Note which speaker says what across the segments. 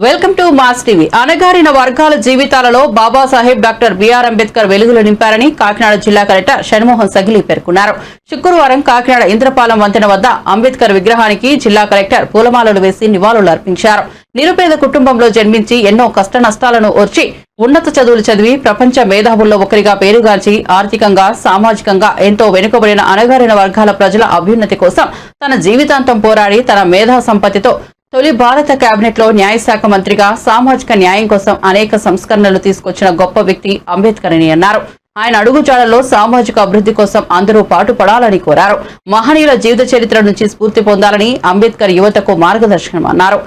Speaker 1: Welcome to mass TV. అణగారిన వర్గాల జీవితాలలో బాబాసాహెబ్ డాక్టర్ బిఆర్ అంబేద్కర్ వెలుగులు నింపారని కాకినాడ జిల్లా కలెక్టర్ షణ్మోహన్ సగిలి పేర్కొన్నారు. శుక్రవారం కాకినాడ ఇంద్రపాలెం వంతెన వద్ద అంబేద్కర్ విగ్రహానికి జిల్లా కలెక్టర్ పూలమాలలు వేసి నివాళులు అర్పించారు. నిరుపేద కుటుంబంలో జన్మించి ఎన్నో కష్ట నష్టాలను ఓర్చి ఉన్నత చదువులు చదివి ప్రపంచ మేధావుల్లో ఒకరిగా పేరుగాంచి ఆర్థికంగా సామాజికంగా ఎంతో వెనుకబడిన అణగారిన వర్గాల ప్రజల అభ్యున్నతి కోసం తన జీవితాంతం పోరాడి తన మేధా సంపత్తితో తొలి భారత కేబినెట్లో న్యాయశాఖ మంత్రిగా సామాజిక న్యాయం కోసం అనేక సంస్కరణలు తీసుకొచ్చిన గొప్ప వ్యక్తి అంబేద్కర్ అని అన్నారు. ఆయన అడుగుజాడల్లో సామాజిక అభివృద్ధి కోసం అందరూ పాటుపడాలని కోరారు. మహనీయుల జీవిత చరిత్ర నుంచి స్ఫూర్తి పొందాలని అంబేద్కర్ యువతకు మార్గదర్శనం అన్నారు.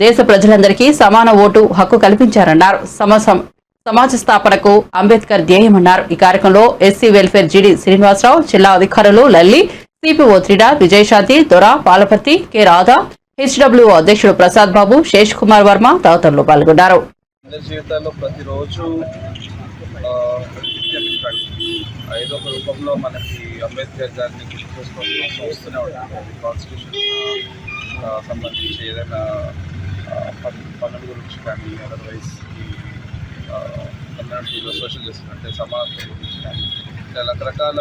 Speaker 1: దేశ ప్రజలందరికీ సమాన ఓటు హక్కు కల్పించారన్నారు. సం- సమాజ స్థాపనకు అంబేద్కర్ ధ్యేయమన్నారు. ఈ కార్యక్రమంలో ఎస్సీ వెల్ఫేర్ జీడీ శ్రీనివాసరావు జిల్లా అధికారులు లల్లి సిపిఓ త్రిడా విజయశాంతి దొర పాలపర్తి కె రాధా హెచ్డబ్ల్యూ అధ్యక్షుడు ప్రసాద్ బాబు శేష్ కుమార్ వర్మ తదితరులు పాల్గొన్నారు
Speaker 2: అందరి జీవితాల్లో ప్రతిరోజు ఆ, నిత్యం ఇట్లాంటి ఏదో ఒక రూపంలో మనకి అంబేద్కర్ గారిని గుర్తు చేసుకోవడం కోసం వస్తూనే ఉంటుంది కాన్స్టిట్యూషన్ సంబంధించి ఏదైనా ఆ, పన్- పనుల గురించి కానీ అదర్వైజ్ కమ్యూనిటీలో సోషల్ జస్టిస్ అంటే సమానత గురించి కానీ ఇలా రకరకాల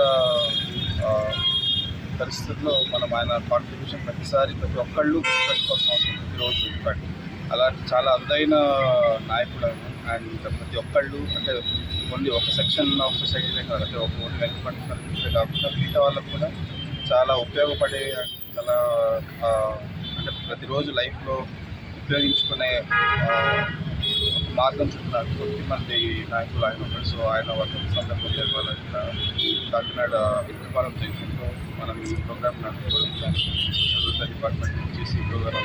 Speaker 2: ఆ, పరిస్థితుల్లో మనం ఆయన కాంట్రిబ్యూషన్ ప్రతిసారి ప్రతి ఒక్కళ్ళు పెట్టుకోవాల్సిన అవసరం ప్రతిరోజు ఇప్పటి అలాంటి చాలా అందైన నాయకుడు ఆయన. అండ్ ప్రతి ఒక్కళ్ళు అంటే ఓన్లీ ఒక సెక్షన్ ఆఫ్ సైడ్ కాదు అంటే ఒక ఓన్లీ వెనుకబడిన కాకుండా మిగతా వాళ్ళకు కూడా చాలా ఉపయోగపడే చాలా అంటే ప్రతిరోజు లైఫ్లో ఉపయోగించుకునే మార్గం చూపినారు కొద్ది మంది నాయకులు ఆయన ఉన్నారు. సో ఆయన వర్గం సందర్భంగా ఇవాళ కాకినాడ ఇంద్రపాలెం జంక్షన్లో మనం ఈ ప్రోగ్రామ్ నడుపుకోవడం డిపార్ట్మెంట్ నుంచి సిపిఓ గారు